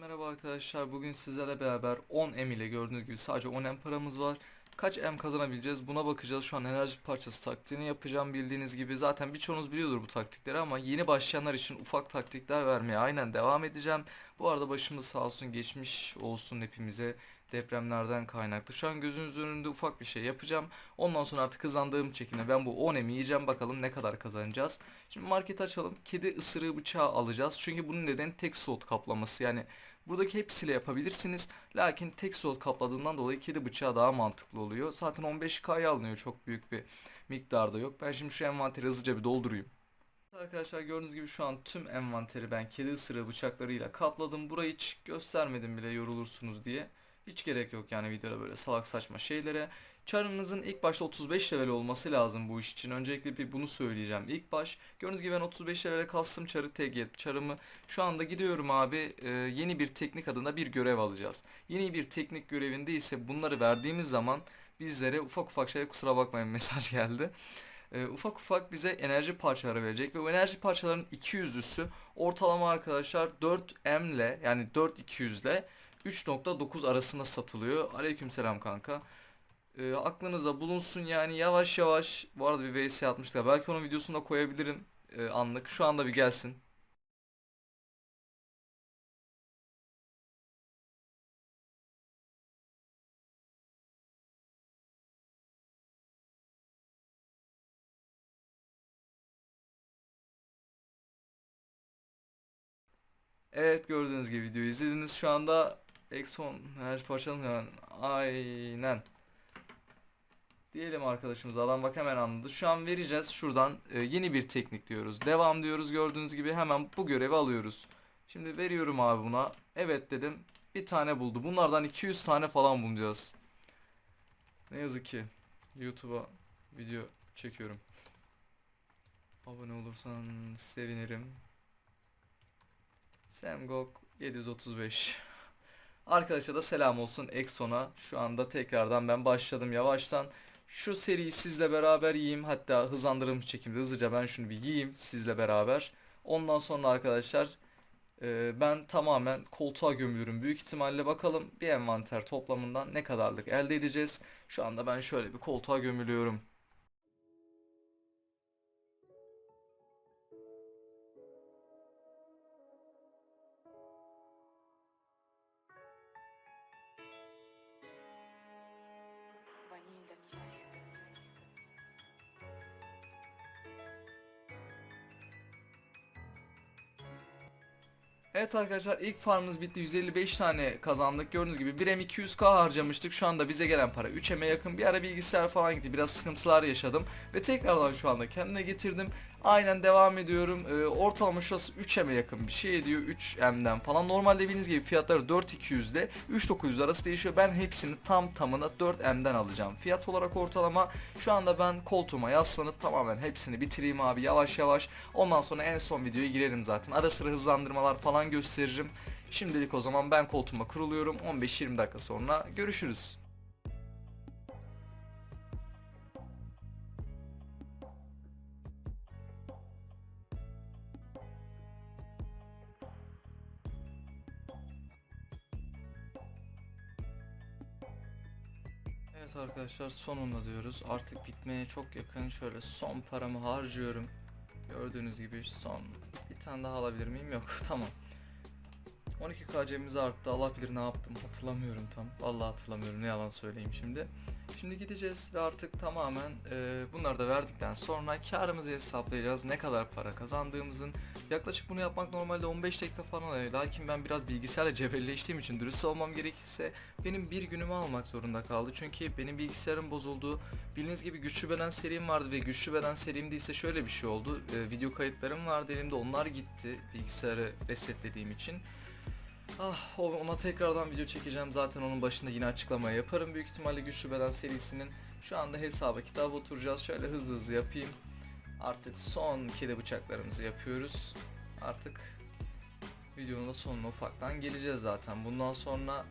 Merhaba arkadaşlar. Bugün sizlerle beraber 10 M ile gördüğünüz gibi sadece 10 M paramız var. Kaç M kazanabileceğiz buna bakacağız. Şu an enerji parçası taktiğini yapacağım bildiğiniz gibi. Zaten birçoğunuz biliyordur bu taktikleri ama yeni başlayanlar için ufak taktikler vermeye aynen devam edeceğim. Bu arada başımız sağ olsun geçmiş olsun hepimize depremlerden kaynaklı. Şu an gözünüz önünde ufak bir şey yapacağım. Ondan sonra artık hızlandığım çekimde ben bu 10 M'i yiyeceğim bakalım ne kadar kazanacağız. Şimdi market açalım. Kedi ısırığı bıçağı alacağız. Çünkü bunun nedeni tek slot kaplaması. Yani buradaki hepsiyle yapabilirsiniz. Lakin tek slot kapladığından dolayı kedi bıçağı daha mantıklı oluyor. Zaten 15K'ya alınıyor. Çok büyük bir miktarda yok. Ben şimdi şu envanteri hızlıca bir doldurayım. Arkadaşlar gördüğünüz gibi şu an tüm envanteri ben kedi ısırığı bıçaklarıyla kapladım. Burayı hiç göstermedim bile yorulursunuz diye. Hiç gerek yok yani videoda böyle salak saçma şeylere. Çarınızın ilk başta 35 level olması lazım bu iş için. Öncelikle bir bunu söyleyeceğim. İlk baş gördüğünüz gibi ben 35 levele kastım çarı TG çarımı. Şu anda gidiyorum abi e, yeni bir teknik adına bir görev alacağız. Yeni bir teknik görevinde ise bunları verdiğimiz zaman bizlere ufak ufak şey kusura bakmayın mesaj geldi. E, ufak ufak bize enerji parçaları verecek ve bu enerji parçalarının 200'lüsü ortalama arkadaşlar 4M ile yani 4200 ile 3.9 arasında satılıyor. Aleykümselam kanka. Ee, aklınızda bulunsun yani yavaş yavaş bu arada bir VS atmışlar. Belki onun videosunu da koyabilirim e, anlık. Şu anda bir gelsin. Evet gördüğünüz gibi videoyu izlediniz. Şu anda Exxon her parçanın hemen aynen. Diyelim arkadaşımıza adam bak hemen anladı. Şu an vereceğiz şuradan e, yeni bir teknik diyoruz. Devam diyoruz gördüğünüz gibi hemen bu görevi alıyoruz. Şimdi veriyorum abi buna. Evet dedim. Bir tane buldu. Bunlardan 200 tane falan bulacağız. Ne yazık ki YouTube'a video çekiyorum. Abone olursan sevinirim. Semgok 735 Arkadaşlar da selam olsun Exxon'a. Şu anda tekrardan ben başladım yavaştan. Şu seriyi sizle beraber yiyeyim. Hatta hızlandırılmış çekimde hızlıca ben şunu bir yiyeyim sizle beraber. Ondan sonra arkadaşlar e, ben tamamen koltuğa gömülürüm. Büyük ihtimalle bakalım bir envanter toplamından ne kadarlık elde edeceğiz. Şu anda ben şöyle bir koltuğa gömülüyorum. Daniel Damier. Evet arkadaşlar ilk farmımız bitti. 155 tane kazandık. Gördüğünüz gibi 1M 200k harcamıştık. Şu anda bize gelen para 3M'e yakın. Bir ara bilgisayar falan gitti. Biraz sıkıntılar yaşadım. Ve tekrardan şu anda kendine getirdim. Aynen devam ediyorum. Ee, ortalama şurası 3M'e yakın bir şey ediyor. 3M'den falan. Normalde bildiğiniz gibi fiyatları 4200 ile 3900 arası değişiyor. Ben hepsini tam tamına 4M'den alacağım. Fiyat olarak ortalama şu anda ben koltuğuma yaslanıp tamamen hepsini bitireyim abi yavaş yavaş. Ondan sonra en son videoya girelim zaten. Ara sıra hızlandırmalar falan gösteririm. Şimdilik o zaman ben koltuğuma kuruluyorum. 15-20 dakika sonra görüşürüz. Evet arkadaşlar sonunda diyoruz. Artık bitmeye çok yakın. Şöyle son paramı harcıyorum. Gördüğünüz gibi son bir tane daha alabilir miyim? Yok. Tamam. 12 KC'miz arttı. Allah bilir ne yaptım. Hatırlamıyorum tam. Vallahi hatırlamıyorum. Ne yalan söyleyeyim şimdi. Şimdi gideceğiz ve artık tamamen e, bunları da verdikten sonra karımızı hesaplayacağız. Ne kadar para kazandığımızın. Yaklaşık bunu yapmak normalde 15 dakika falan alıyor. Lakin ben biraz bilgisayarla cebelleştiğim için dürüst olmam gerekirse benim bir günümü almak zorunda kaldı. Çünkü benim bilgisayarım bozuldu. Bildiğiniz gibi güçlü beden serim vardı ve güçlü beden serimde ise şöyle bir şey oldu. E, video kayıtlarım vardı elimde onlar gitti bilgisayarı resetlediğim için. Ah ona tekrardan video çekeceğim zaten onun başında yine açıklama yaparım büyük ihtimalle güçlü beden serisinin. Şu anda hesaba kitap oturacağız şöyle hızlı hızlı yapayım. Artık son kedi bıçaklarımızı yapıyoruz. Artık videonun da sonuna ufaktan geleceğiz zaten. Bundan sonra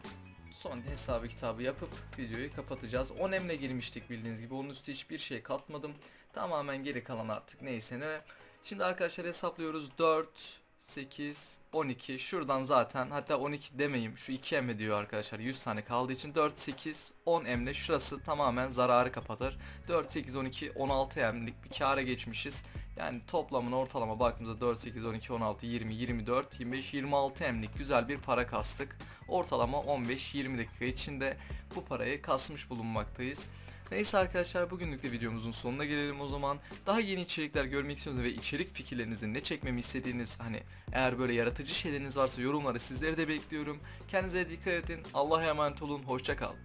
son hesabı kitabı yapıp videoyu kapatacağız. 10 emle girmiştik bildiğiniz gibi. Onun üstü hiçbir şey katmadım. Tamamen geri kalan artık neyse ne. Şimdi arkadaşlar hesaplıyoruz. 4, 8, 12. Şuradan zaten hatta 12 demeyeyim. Şu 2 M diyor arkadaşlar. 100 tane kaldığı için 4, 8, 10 M'le şurası tamamen zararı kapatır. 4, 8, 12, 16 M'lik bir kâra geçmişiz. Yani toplamın ortalama baktığımızda 4, 8, 12, 16, 20, 24, 25, 26 M'lik güzel bir para kastık. Ortalama 15-20 dakika içinde bu parayı kasmış bulunmaktayız. Neyse arkadaşlar bugünlük de videomuzun sonuna gelelim o zaman. Daha yeni içerikler görmek istiyorsanız ve içerik fikirlerinizi ne çekmemi istediğiniz hani eğer böyle yaratıcı şeyleriniz varsa yorumları sizleri de bekliyorum. Kendinize dikkat edin. Allah'a emanet olun. Hoşça kalın.